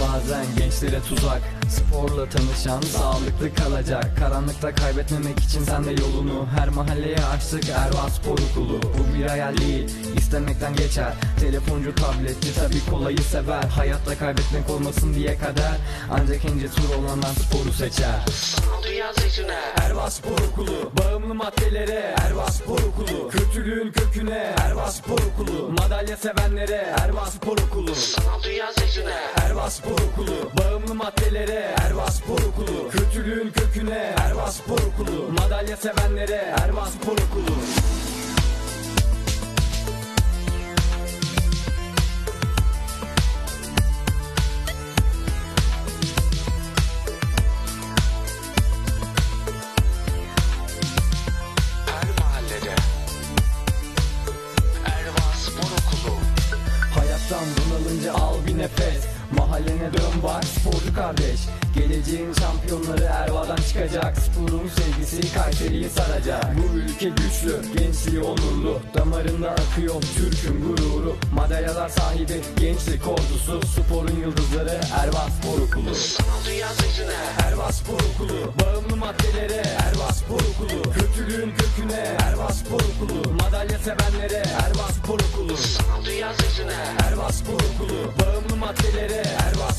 bazen gençlere tuzak. Sporla tanışan sağlıklı kalacak. Karanlıkta kaybetmemek için sen de yolunu Her mahalleye açtık. Erva Spor Okulu Bu bir hayal değil istemekten geçer. Telefoncu tabletçi tabi kolayı sever. Hayatta kaybetmek olmasın diye kader. Ancak en cesur olanlar sporu seçer. Erva Spor Okulu Bağımlı maddelere. Erva Spor Okulu Kötülüğün köküne. Erva Spor Okulu Madalya sevenlere. Erva Spor Okulu Sanal dünya seçine Erva Spor Okulu Bağımlı maddelere. Erva Spor Okulu Kötülüğün köküne. Erva Spor Okulu Madalya sevenlere. Erva Spor Okulu nefes. Mahallene dön bak sporcu kardeş. Geleceğin şampiyonları Erva'dan çıkacak. Sporun sevgisi Kayseri'yi saracak. Bu ülke güçlü, gençliği onurlu. Damarında akıyor Türk'ün gururu. Madalyalar sahibi gençlik ordusu. Sporun yıldızları Erva Spor Okulu. Sanal dünya seçine Erva Spor Okulu. Bağımlı maddelere Erva Spor Okulu. Kötülüğün köküne Erva Spor Okulu. Madalya sevenlere Erva Spor Okulu. Sanal dünya seçine Erva Spor Okulu. Bağımlı maddelere Her bas